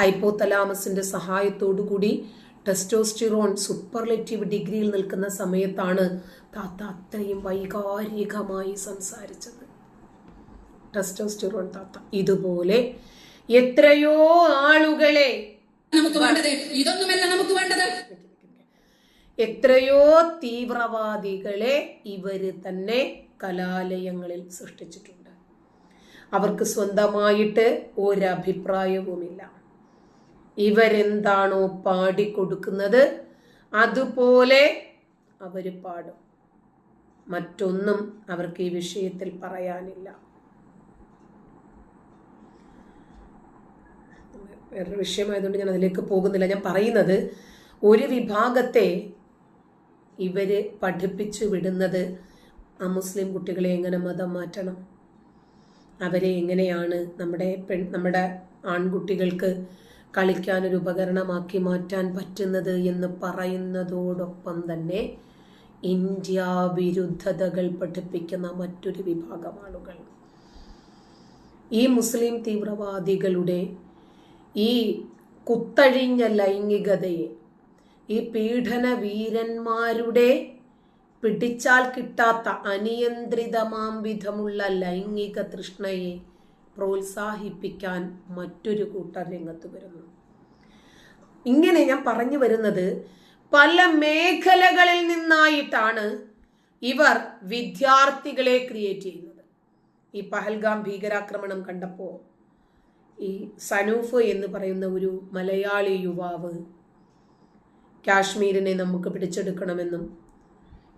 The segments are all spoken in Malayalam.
ഹൈപ്പോതലാമസിന്റെ സഹായത്തോടു കൂടി ടെസ്റ്റോസ്റ്റിറോൺ സൂപ്പർലെറ്റീവ് ഡിഗ്രിയിൽ നിൽക്കുന്ന സമയത്താണ് താത്ത അത്രയും വൈകാരികമായി സംസാരിച്ചത്. ടെസ്റ്റോസ്റ്റിറോൺ താത്ത ഇതുപോലെ എത്രയോ ആളുകളെ നമുക്ക് വേണ്ടത് ഇതൊന്നുമല്ല നമുക്ക് വേണ്ടത്. എത്രയോ തീവ്രവാദികളെ ഇവർ തന്നെ കലാലയങ്ങളിൽ സൃഷ്ടിച്ചിട്ടുണ്ട്. അവർക്ക് സ്വന്തമായിട്ട് ഒരഭിപ്രായവുമില്ല. ഇവരെന്താണോ പാടിക്കൊടുക്കുന്നത് അതുപോലെ അവർ പാടും. മറ്റൊന്നും അവർക്ക് ഈ വിഷയത്തിൽ പറയാനില്ല. വേറൊരു വിഷയമായതുകൊണ്ട് ഞാൻ അതിലേക്ക് പോകുന്നില്ല. ഞാൻ പറയുന്നത് ഒരു വിഭാഗത്തെ ഇവർ പഠിപ്പിച്ചു വിടുന്നത് ആ മുസ്ലിം കുട്ടികളെ എങ്ങനെ മതം മാറ്റണം? അവരെ എങ്ങനെയാണ് നമ്മുടെ പെൺ നമ്മുടെ ആൺകുട്ടികൾക്ക് കളിക്കാനൊരു ഉപകരണമാക്കി മാറ്റാൻ പറ്റുന്നത് എന്ന് പറയുന്നതോടൊപ്പം തന്നെ ഇന്ത്യ വിരുദ്ധതകൾ പഠിപ്പിക്കുന്ന മറ്റൊരു വിഭാഗം ആളുകൾ ഈ മുസ്ലിം തീവ്രവാദികളുടെ ഈ കുത്തഴിഞ്ഞ ലൈംഗികതയെ ഈ പീഡന വീരന്മാരുടെ പിടിച്ചാൽ കിട്ടാത്ത അനിയന്ത്രിതമാം വിധമുള്ള ലൈംഗിക തൃഷ്ണയെ പ്രോത്സാഹിപ്പിക്കാൻ മറ്റൊരു കൂട്ടർ രംഗത്ത് വരുന്നു. ഇങ്ങനെ ഞാൻ പറഞ്ഞു വരുന്നത് പല മേഖലകളിൽ നിന്നായിട്ടാണ് ഇവർ വിദ്യാർത്ഥികളെ ക്രിയേറ്റ് ചെയ്യുന്നത്. ഈ പഹൽഗാം ഭീകരാക്രമണം കണ്ടപ്പോൾ ഈ സനൂഫ് എന്ന് പറയുന്ന ഒരു മലയാളി യുവാവ് കാശ്മീരിനെ നമുക്ക് പിടിച്ചെടുക്കണമെന്നും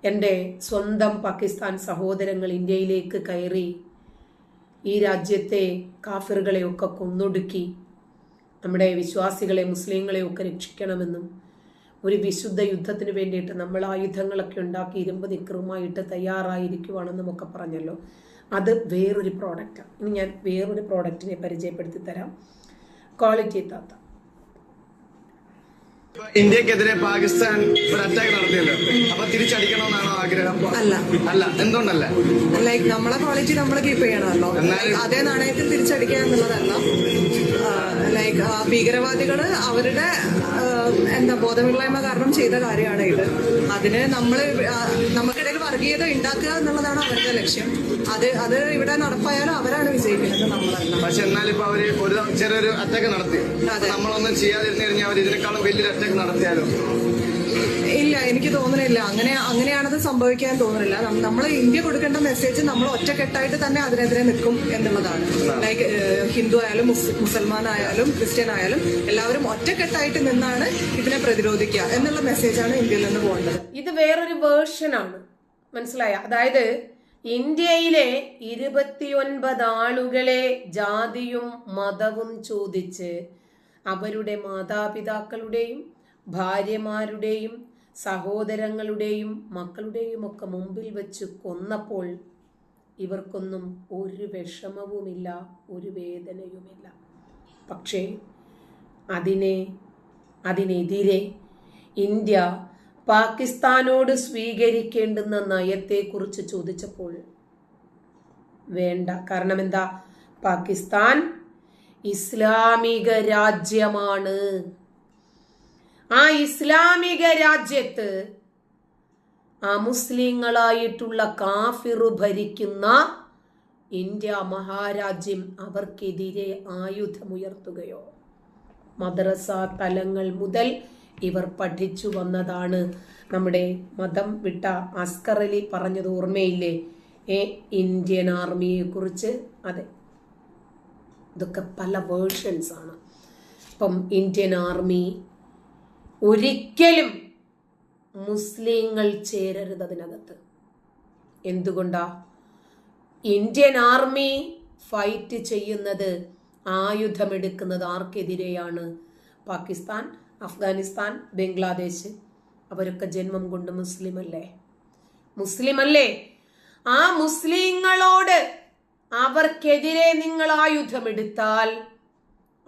എന്റെ സ്വന്തം പാകിസ്ഥാൻ സഹോദരങ്ങൾ ഇന്ത്യയിലേക്ക് കയറി ഈ രാജ്യത്തെ കാഫിറുകളെയൊക്കെ കൊന്നൊടുക്കി നമ്മുടെ വിശ്വാസികളെ മുസ്ലിങ്ങളെയൊക്കെ രക്ഷിക്കണമെന്നും ഒരു വിശുദ്ധ യുദ്ധത്തിന് വേണ്ടിയിട്ട് നമ്മൾ ആയുധങ്ങളൊക്കെ ഉണ്ടാക്കി ഇരുമ്പ് നിക്കറുമായിട്ട് തയ്യാറായിരിക്കുവാണെന്നും ഒക്കെ പറഞ്ഞല്ലോ. അത് വേറൊരു പ്രോഡക്റ്റാണ് ഇനി ഞാൻ വേറൊരു പ്രോഡക്റ്റിനെ പരിചയപ്പെടുത്തി തരാം. ക്വാളിറ്റി താത്ത. ഇന്ത്യക്കെതിരെ പാകിസ്ഥാൻ ഒരു അറ്റാക്ക് നടത്തിയല്ലോ. അപ്പൊ തിരിച്ചടിക്കണമെന്നാണോ ആഗ്രഹം? അല്ല. അല്ല. എന്തുകൊണ്ടല്ല? ലൈക്ക് നമ്മളെ ക്വാളിറ്റി നമ്മൾ കീപ്പ് ചെയ്യണമല്ലോ. അതേ നാണയത്തിൽ തിരിച്ചടിക്കുക എന്നുള്ളതല്ല. ലൈക്ക് ഭീകരവാദികൾ അവരുടെ എന്താ ബോധമില്ലായ്മ കാരണം ചെയ്ത കാര്യമാണ് ഇത്. അതിന് നമ്മൾ നമുക്കിടയിൽ വർഗീയത ഉണ്ടാക്കുക എന്നുള്ളതാണ് അവരുടെ ലക്ഷ്യം. അത് അത് ഇവിടെ നടപ്പായാലും അവരാണ് വിജയിക്കുന്നത് നമ്മളല്ല. പക്ഷെ എന്നാലിപ്പോ അവർ ഒരു ചെറിയൊരു അറ്റാക്ക് നടത്തി. നമ്മളൊന്നും ചെയ്യാതിരുന്നു കഴിഞ്ഞാൽ അവർ ഇതിനേക്കാളും വലിയൊരു അറ്റാക്ക് നടത്തിയാലോ? ഇല്ല എനിക്ക് തോന്നുന്നില്ല അങ്ങനെ അങ്ങനെയാണത് സംഭവിക്കാൻ തോന്നുന്നില്ല നമ്മൾ ഇന്ത്യ കൊടുക്കേണ്ട മെസ്സേജ് നമ്മൾ ഒറ്റക്കെട്ടായിട്ട് തന്നെ അതിനെതിരെ നിൽക്കും എന്നുള്ളതാണ്. ലൈക്ക് ഹിന്ദു ആയാലും മുസ്ലിം മുസൽമാൻ ആയാലും ക്രിസ്ത്യൻ ആയാലും എല്ലാവരും ഒറ്റക്കെട്ടായിട്ട് നിന്നാണ് ഇതിനെ പ്രതിരോധിക്കുക എന്നുള്ള മെസ്സേജാണ് ഇന്ത്യയിൽ നിന്ന് പോകേണ്ടത്. ഇത് വേറൊരു വേർഷനാണ് മനസ്സിലായ? അതായത് ഇന്ത്യയിലെ ഇരുപത്തിയൊൻപത് ആളുകളെ ജാതിയും മതവും ചോദിച്ച് അവരുടെ മാതാപിതാക്കളുടെയും ഭാര്യമാരുടെയും സഹോദരങ്ങളുടെയും മക്കളുടെയും ഒക്കെ മുമ്പിൽ വെച്ച് കൊന്നപ്പോൾ ഇവർക്കൊന്നും ഒരു വിഷമവുമില്ല ഒരു വേദനയുമില്ല. പക്ഷേ അതിനെ അതിനെതിരെ ഇന്ത്യ പാകിസ്ഥാനോട് സ്വീകരിക്കേണ്ടുന്ന നയത്തെക്കുറിച്ച് ചോദിച്ചപ്പോൾ വേണ്ട. കാരണം എന്താ പാകിസ്ഥാൻ ഇസ്ലാമിക രാജ്യമാണ്. ആ ഇസ്ലാമിക രാജ്യത്ത് അമുസ്ലിങ്ങളായിട്ടുള്ള മുസ്ലിങ്ങളായിട്ടുള്ള കാഫിറു ഭരിക്കുന്ന ഇന്ത്യ മഹാരാജ്യം അവർക്കെതിരെ ആയുധമുയർത്തുകയോ? മദ്രസ തലങ്ങൾ മുതൽ ഇവർ പഠിച്ചു വന്നതാണ്. നമ്മുടെ മതം വിട്ട അസ്കറലി പറഞ്ഞത് ഓർമ്മയില്ലേ? ഏ ഇന്ത്യൻ ആർമിയെ കുറിച്ച് അതെ. ഇതൊക്കെ പല വേർഷൻസ് ആണ്. ഇപ്പം ഇന്ത്യൻ ആർമി ഒരിക്കലും മുസ്ലിങ്ങൾ ചേരരുത് അതിനകത്ത്. എന്തുകൊണ്ടാ? ഇന്ത്യൻ ആർമി ഫൈറ്റ് ചെയ്യുന്നത് ആയുധമെടുക്കുന്നത് ആർക്കെതിരെയാണ്? പാകിസ്ഥാൻ അഫ്ഗാനിസ്ഥാൻ ബംഗ്ലാദേശ്. അവരൊക്കെ ജന്മം കൊണ്ട് മുസ്ലിം അല്ലേ മുസ്ലിം അല്ലേ ആ മുസ്ലിങ്ങളോട് അവർക്കെതിരെ നിങ്ങൾ ആയുധമെടുത്താൽ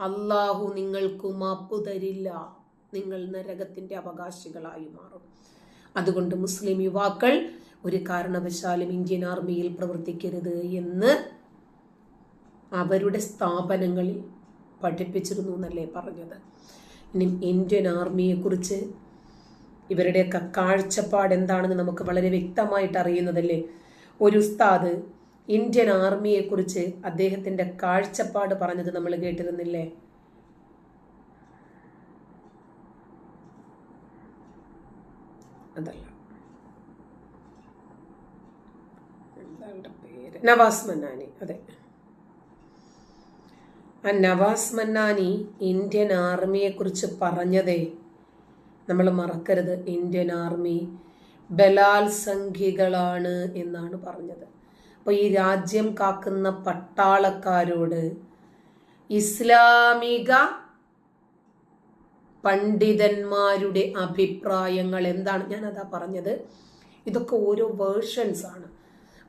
അള്ളാഹു നിങ്ങൾക്ക് മാപ്പ് തരില്ല. നിങ്ങൾ നരകത്തിന്റെ അവകാശികളായി മാറും. അതുകൊണ്ട് മുസ്ലിം യുവാക്കൾ ഒരു കാരണവശാലും ഇന്ത്യൻ ആർമിയിൽ പ്രവർത്തിക്കരുത് എന്ന് അവരുടെ സ്ഥാപനങ്ങളിൽ പഠിപ്പിച്ചിരുന്നു എന്നല്ലേ പറഞ്ഞത്. ഇനി ഇന്ത്യൻ ആർമിയെക്കുറിച്ച് ഇവരുടെയൊക്കെ കാഴ്ചപ്പാട് എന്താണെന്ന് നമുക്ക് വളരെ വ്യക്തമായിട്ട് അറിയുന്നതല്ലേ? ഒരു ഉസ്താദ് ഇന്ത്യൻ ആർമിയെക്കുറിച്ച് അദ്ദേഹത്തിന്റെ കാഴ്ചപ്പാട് പറഞ്ഞത് നമ്മൾ കേട്ടിരുന്നില്ലേ? അതല്ല. നവാസ് മന്നാനി. അതെ. ആ നവാസ് മന്നാനി ഇന്ത്യൻ ആർമിയെ കുറിച്ച് പറഞ്ഞതേ. നമ്മൾ മറക്കരുത് ഇന്ത്യൻ ആർമി ബലാത്സംഖികളാണ് എന്നാണ് പറഞ്ഞത്. അപ്പോൾ ഈ രാജ്യം കാക്കുന്ന പട്ടാളക്കാരോട് ഇസ്ലാമിക പണ്ഡിതന്മാരുടെ അഭിപ്രായങ്ങൾ എന്താണ്? ഞാൻ അതാ പറഞ്ഞത്. ഇതൊക്കെ ഓരോ വേർഷൻസ് ആണ്.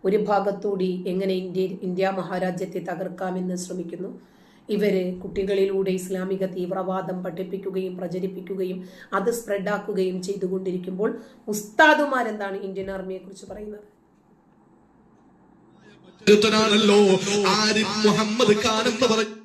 ഒരു ഭാഗത്തൂടി എങ്ങനെ ഇന്ത്യ ഇന്ത്യ മഹാരാജ്യത്തെ തകർക്കാമെന്ന് ശ്രമിക്കുന്നു. ഇവർ കുട്ടികളിലൂടെ ഇസ്ലാമിക തീവ്രവാദം പഠിപ്പിക്കുകയും പ്രചരിപ്പിക്കുകയും അത് സ്പ്രെഡാക്കുകയും ചെയ്തുകൊണ്ടിരിക്കുമ്പോൾ ഉസ്താദുമാരെന്താണ് ഇന്ത്യൻ ആർമിയെ കുറിച്ച് പറയുന്നത്? ാണല്ലോ ആരിഫ് മുഹമ്മദ് ഖാൻ എന്ന് പറയുന്ന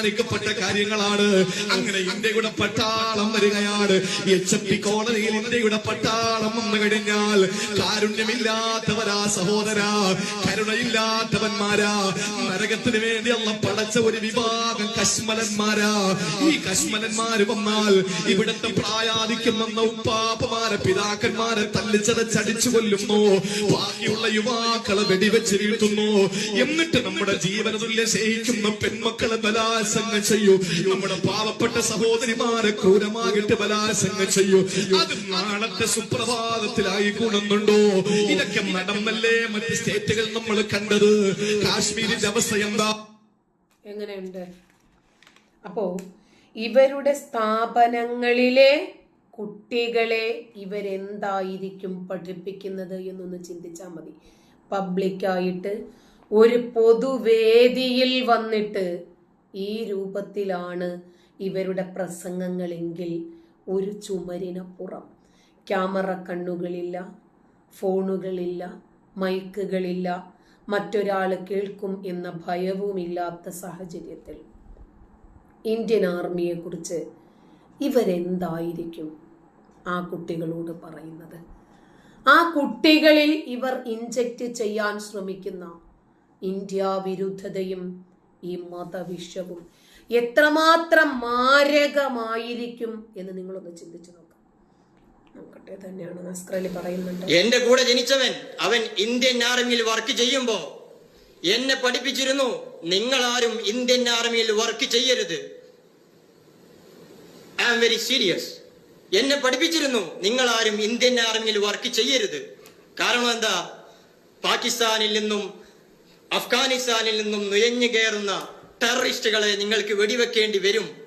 തീരുമാനിക്കപ്പെട്ട കാര്യങ്ങളാണ്. അങ്ങനെ ഇന്ത്യയുടെ പട്ടാളം വരികയാണ്. എച്ച് എം പി കോളനിയിൽ ഇന്ത്യയുടെ പട്ടാളം വന്നു കഴിഞ്ഞാൽ കാരുണ്യമില്ലാത്തവരാ സഹോദരാ കരുണയില്ലാത്തവന്മാരാ നരകത്തിന് വേണ്ടി അല്ല പടച്ച ഒരു വിഭാഗം കശ്മലന്മാരാ. ഈ കശ്മലന്മാര് വന്നാൽ ഇവിടുത്തെ പ്രായാധിക്യം വന്ന ഉപ്പാപ്പമാരെ പിതാക്കന്മാരെ തല്ലിച്ചതച്ചടിച്ചു കൊല്ലുന്നു. ബാക്കിയുള്ള യുവാക്കളെ വെടിവെച്ച് വീഴ്ത്തുന്നു. എന്നിട്ട് നമ്മുടെ ജീവനതുല്യ സ്നേഹിക്കുന്ന പെൺമക്കളെ ബലാത്സംഗം ചെയ്യൂ. നമ്മുടെ പാവപ്പെട്ട സഹോദരിമാരെ ക്രൂരമാകിട്ട് ബലാത്സംഗം ചെയ്യൂ. അത് നാളത്തെ സുപ്രഭാതത്തിലായി കൊണ്ടുണ്ടോ ഇതൊക്കെ നടന്നല്ലേ മറ്റ് സ്റ്റേറ്റുകൾ നമ്മൾ കണ്ടത്? കാശ്മീരിന്റെ അവസ്ഥ എന്താ? എങ്ങനെയുണ്ട്? അപ്പോ ഇവരുടെ സ്ഥാപനങ്ങളിലെ കുട്ടികളെ ഇവരെന്തായിരിക്കും പഠിപ്പിക്കുന്നത് എന്നൊന്ന് ചിന്തിച്ചാൽ മതി. പബ്ലിക്കായിട്ട് ഒരു പൊതുവേദിയിൽ വന്നിട്ട് ഈ രൂപത്തിലാണ് ഇവരുടെ പ്രസംഗങ്ങളെങ്കിൽ ഒരു ചുമരിനപ്പുറം. ക്യാമറ കണ്ണുകളില്ല ഫോണുകളില്ല മൈക്കുകളില്ല മറ്റൊരാൾ കേൾക്കും എന്ന ഭയവുമില്ലാത്ത സാഹചര്യത്തിൽ ഇന്ത്യൻ ആർമിയെക്കുറിച്ച് ഇവരെന്തായിരിക്കും ആ കുട്ടികളോട് പറയുന്നത്? ആ കുട്ടികളിൽ ഇവർ ഇൻജക്റ്റ് ചെയ്യാൻ ശ്രമിക്കുന്ന ഇന്ത്യ വിരുദ്ധതയും ഈ മതവിഷവും എത്രമാത്രം മാരകമായിരിക്കും എന്ന് നിങ്ങളൊന്ന് ചിന്തിച്ചു നോക്കാം. നോക്കട്ടെ തന്നെയാണ് പറയുന്നുണ്ട്. എന്റെ കൂടെ ജനിച്ചവൻ അവൻ ഇന്ത്യൻ ആർമിയിൽ വർക്ക് ചെയ്യുമ്പോ എന്നെ പഠിപ്പിച്ചിരുന്നു. നിങ്ങൾ ആരും ഇന്ത്യൻ ആർമിയിൽ വർക്ക് ചെയ്യരുത്. ഐ ആം വെരി സീരിയസ് എന്നെ പഠിപ്പിച്ചിരുന്നു. നിങ്ങൾ ആരും ഇന്ത്യൻ ആർമിയിൽ വർക്ക് ചെയ്യരുത്. കാരണം എന്താ? പാകിസ്ഥാനിൽ നിന്നും അഫ്ഗാനിസ്ഥാനിൽ നിന്നും നുഴഞ്ഞു കയറുന്ന ടെററിസ്റ്റുകളെ നിങ്ങൾക്ക് വെടിവെക്കേണ്ടി വരും.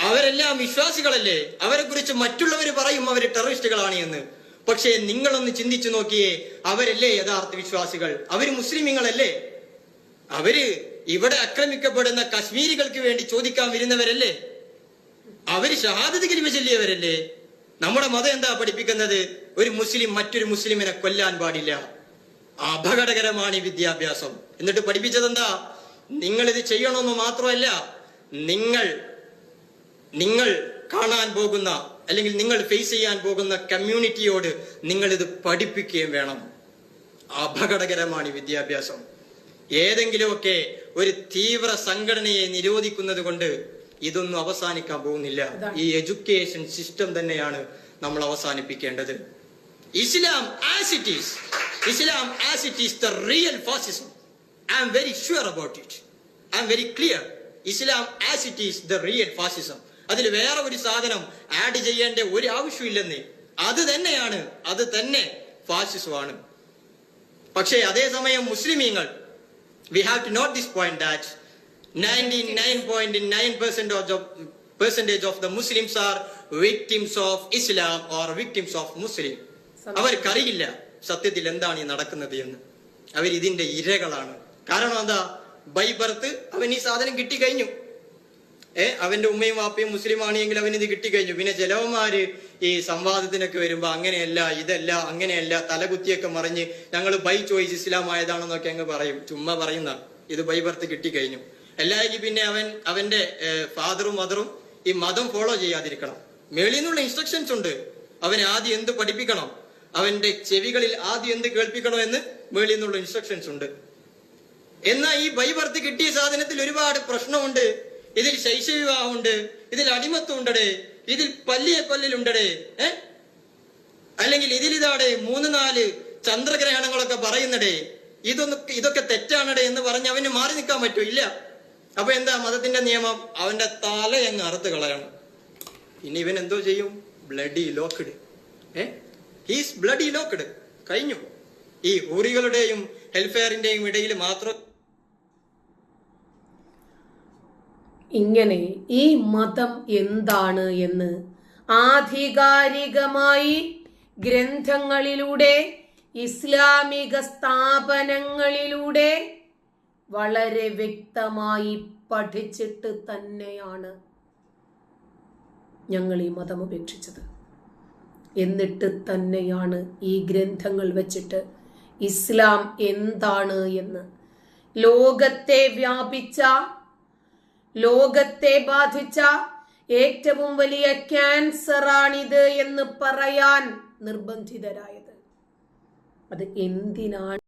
അവരെല്ലാം വിശ്വാസികളല്ലേ? അവരെ കുറിച്ച് മറ്റുള്ളവർ പറയും അവർ ടെററിസ്റ്റുകളാണ് എന്ന്. പക്ഷേ നിങ്ങളൊന്ന് ചിന്തിച്ചു നോക്കിയേ അവരല്ലേ യഥാർത്ഥ വിശ്വാസികൾ? അവർ മുസ്ലിമീങ്ങളല്ലേ? അവർ ഇവിടെ ആക്രമിക്കപ്പെടുന്ന കശ്മീരികൾക്ക് വേണ്ടി ചോദിക്കാൻ വരുന്നവരല്ലേ? അവർ ഷഹാദത്ത് കിരിമ ചൊല്ലിയവരല്ലേ? നമ്മുടെ മതം എന്താ പഠിപ്പിക്കുന്നത്? ഒരു മുസ്ലിം മറ്റൊരു മുസ്ലിമിനെ കൊല്ലാൻ പാടില്ല. അപകടകരമാണ് ഈ വിദ്യാഭ്യാസം. എന്നിട്ട് പഠിപ്പിച്ചതെന്താ? നിങ്ങൾ ഇത് ചെയ്യണമെന്ന് മാത്രമല്ല നിങ്ങൾ നിങ്ങൾ കാണാൻ പോകുന്ന അല്ലെങ്കിൽ നിങ്ങൾ ഫേസ് ചെയ്യാൻ പോകുന്ന കമ്മ്യൂണിറ്റിയോട് നിങ്ങൾ ഇത് പഠിപ്പിക്കുകയും വേണം. അപകടകരമാണ് ഈ വിദ്യാഭ്യാസം. ഏതെങ്കിലുമൊക്കെ ഒരു തീവ്ര സംഘടനയെ നിരോധിക്കുന്നത് കൊണ്ട് ഇതൊന്നും അവസാനിക്കാൻ പോകുന്നില്ല. ഈ എഡ്യൂക്കേഷൻ സിസ്റ്റം തന്നെയാണ് നമ്മൾ അവസാനിപ്പിക്കേണ്ടത്. Islam as it is Islam as it is the real fascism. I am very sure about it I am very clear Islam as it is the real fascism അതിൽ വേറെ ഒരു സാധനം ആഡ് ചെയ്യേണ്ട ഒരു ആവശ്യമില്ലെന്ന്. അത് തന്നെയാണ്. അത് തന്നെ ഫാസിസമാണ് പക്ഷേ അതേസമയം മുസ്ലിമീങ്ങൾ we have to note this point that ninety nine point nine percent of percentage of the Muslims are victims of Islam or victims of Muslim അവർക്കറിയില്ല. സത്യത്തിൽ എന്താണ് ഈ നടക്കുന്നത് എന്ന്. അവർ ഇതിന്റെ ഇരകളാണ്. കാരണം എന്താ? ബൈ ബർത്ത് അവൻ ഈ സാധനം കിട്ടിക്കഴിഞ്ഞു. ഏ അവന്റെ ഉമ്മയും വാപ്പയും മുസ്ലിം എങ്കിൽ അവൻ ഇത് കിട്ടി കഴിഞ്ഞു പിന്നെ ചിലവന്മാര് ഈ സംവാദത്തിനൊക്കെ വരുമ്പോ അങ്ങനെയല്ല ഇതല്ല അങ്ങനെയല്ല തലകുത്തിയൊക്കെ മറിഞ്ഞ് ഞങ്ങൾ ബൈ ചോയ്സ് ഇസ്ലാം ആയതാണെന്നൊക്കെ അങ്ങ് പറയും. ചുമ്മാ പറയുന്ന ഇത് ബൈ ബർത്ത് കിട്ടിക്കഴിഞ്ഞു. എല്ലാവർക്കും പിന്നെ അവൻ അവന്റെ ഫാദറും മദറും ഈ മതം ഫോളോ ചെയ്യാതിരിക്കണം. മേളിൽ നിന്നുള്ള ഇൻസ്ട്രക്ഷൻസ് ഉണ്ട്. അവൻ ആദ്യം എന്ത് പഠിപ്പിക്കണം? അവന്റെ ചെവികളിൽ ആദ്യം എന്ത് കേൾപ്പിക്കണോ എന്ന് മേളിൽ നിന്നുള്ള ഇൻസ്ട്രക്ഷൻസ് ഉണ്ട്. എന്നാൽ ഈ ബൈബർത്ത് കിട്ടിയ സാധനത്തിൽ ഒരുപാട് പ്രശ്നമുണ്ട്. ഇതിൽ ശൈശവിവാഹമുണ്ട് ഇതിൽ അടിമത്വം ഉണ്ടടേ ഇതിൽ പല്ലിയെ കൊല്ലലുണ്ടടേ ഏ? അല്ലെങ്കിൽ ഇതിലിതാടെ മൂന്ന് നാല് ചന്ദ്രഗ്രഹണങ്ങളൊക്കെ പറയുന്നടേ. ഇതൊന്നും ഇതൊക്കെ തെറ്റാണടേ എന്ന് പറഞ്ഞ് അവന് മാറി നിൽക്കാൻ പറ്റൂ ഇല്ല. അപ്പൊ എന്താ മതത്തിന്റെ നിയമം? അവന്റെ തല അങ്ങ് അറുത്ത് കളയണം. പിന്നെ ഇവൻ എന്തോ ചെയ്യും? ബ്ലഡി ലോക്ക്ഡ് ഏ? ഹീസ് ബ്ലഡി ലോക്ക്ഡ് കഴിഞ്ഞു. ഈ ഹൂറികളുടെയും ഹെൽഫെയറിന്റെയും ഇടയിൽ മാത്രം ഇങ്ങനെ ഈ മതം എന്താണ് എന്ന് ആധികാരികമായി ഗ്രന്ഥങ്ങളിലൂടെ ഇസ്ലാമിക സ്ഥാപനങ്ങളിലൂടെ വളരെ വ്യക്തമായി പഠിച്ചിട്ട് തന്നെയാണ് ഞങ്ങൾ ഈ മതം ഉപേക്ഷിച്ചത്. എന്നിട്ട് തന്നെയാണ് ഈ ഗ്രന്ഥങ്ങൾ വെച്ചിട്ട് ഇസ്ലാം എന്താണ് എന്ന്. ലോകത്തെ വ്യാപിച്ച ലോകത്തെ ബാധിച്ച ഏറ്റവും വലിയ ക്യാൻസറാണിത് എന്ന് പറയാൻ നിർബന്ധിതരായത്. അത് എന്തിനാണ്